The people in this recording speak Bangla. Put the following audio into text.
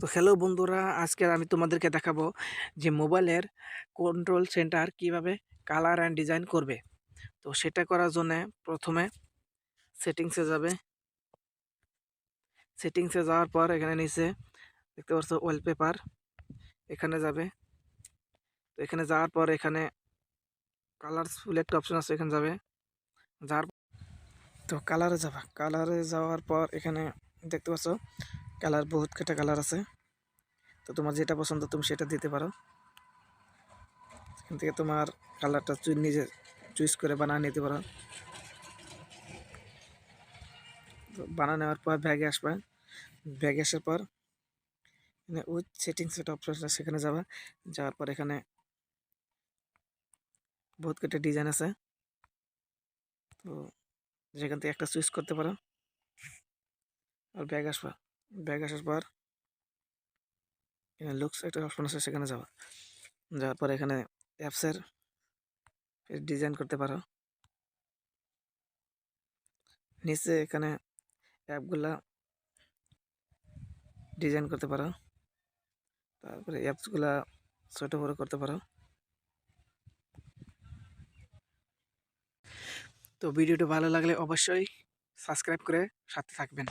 তো হ্যালো বন্ধুরা, আজকে আমি তোমাদেরকে দেখাবো যে মোবাইলের কন্ট্রোল সেন্টার কীভাবে কালার অ্যান্ড ডিজাইন করবে। তো সেটা করার জন্য প্রথমে সেটিংসে যাবে। সেটিংসে যাওয়ার পর এখানে নিচে দেখতে পাচ্ছ ওয়ালপেপার এখানে যাবে। তো এখানে যাওয়ার পর এখানে কালারফুল একটা অপশন আছে, এখানে যাবে। যার তো কালারে যাবা। কালারে যাওয়ার পর এখানে দেখতে পাচ্ছ কালার বহুত কটা কালার আছে। তো তোমার যেটা পছন্দ তুমি সেটা দিতে পারো। এখান থেকে তোমার কালারটা নিজে চুজ করে বানিয়ে নিতে পারো। তো বানিয়ে নেওয়ার পর ব্যাগে আসবে। ব্যাগে আসার পর এখানে উইথ সেটিংস একটা অপশন সেখানে যাবা। যাওয়ার পর এখানে বহুত কটা ডিজাইন আছে। তো যেখান থেকে একটা চুজ করতে পারো। আর ব্যাগ আসবা। ব্যাগ আসার পর এখানে লুকস একটা অপশন আছে, সেখানে যাওয়া যাওয়ার পর এখানে অ্যাপসের ডিজাইন করতে পারো। নিচে এখানে অ্যাপগুলা ডিজাইন করতে পারো। তারপরে অ্যাপসগুলা ছোটো বড়ো করতে পারো। তো ভিডিওটি ভালো লাগলে অবশ্যই সাবস্ক্রাইব করে সাথে থাকবেন।